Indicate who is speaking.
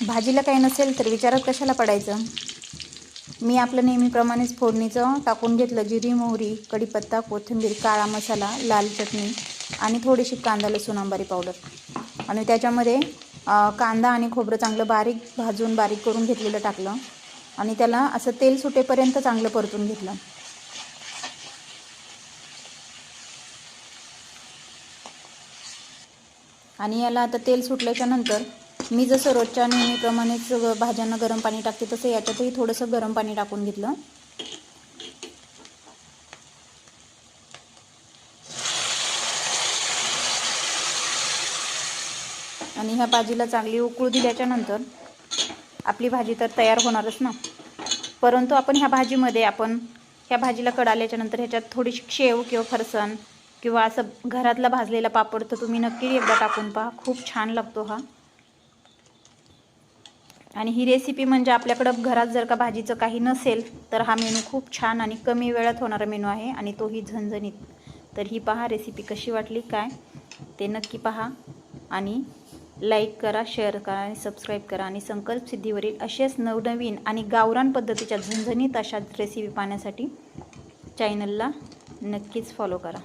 Speaker 1: भाजीला काही नसेल तर विचारात कशाला पडायचं? मी आपलं नेहमीप्रमाणेच फोडणीचं टाकून घेतलं. जिरी मोहरी कढीपत्ता कोथिंबीर काळा मसाला लाल चटणी आणि थोडीशी कांदा लसूण आंबारी पावडर. आणि त्याच्यामध्ये कांदा आणि खोबरं चांगलं बारीक भाजून बारीक करून घेतलेलं टाकलं. आणि त्याला असं तेल सुटेपर्यंत चांगलं परतून घेतलं. आणि याला आता तेल सुटल्याच्या नंतर मी जसं रोजच्या नेहमीप्रमाणेच भाज्यांना गरम पाणी टाकते तसं याच्यातही थोडंसं गरम पाणी टाकून घेतलं. आणि ह्या भाजीला चांगली उकळू दिल्याच्या नंतर आपली भाजी तर तयार होणारच ना. परंतु आपण ह्या भाजीमध्ये आपण ह्या भाजीला कडाल्याच्या नंतर ह्याच्यात थोडीशी शेव किंवा फरसाण किंवा असं घरातला भाजलेला पापड तर तुम्ही नक्की एकदा टाकून पहा. खूप छान लागतो हा. आणि ही रेसिपी म्हणजे आपल्याकडं घरात जर का भाजीचं काही नसेल तर हा मेनू खूप छान आणि कमी वेळात होणारा मेनू आहे आणि तोही झणझणीत. तर ही पहा रेसिपी कशी वाटली काय? ते नक्की पहा आणि लाईक करा शेअर करा आणि सबस्क्राईब करा आणि संकल्प सिद्धीवरील असेच नवनवीन आणि गावरान पद्धतीच्या झणझणीत अशा रेसिपी पाहण्यासाठी चॅनलला नक्कीच फॉलो करा.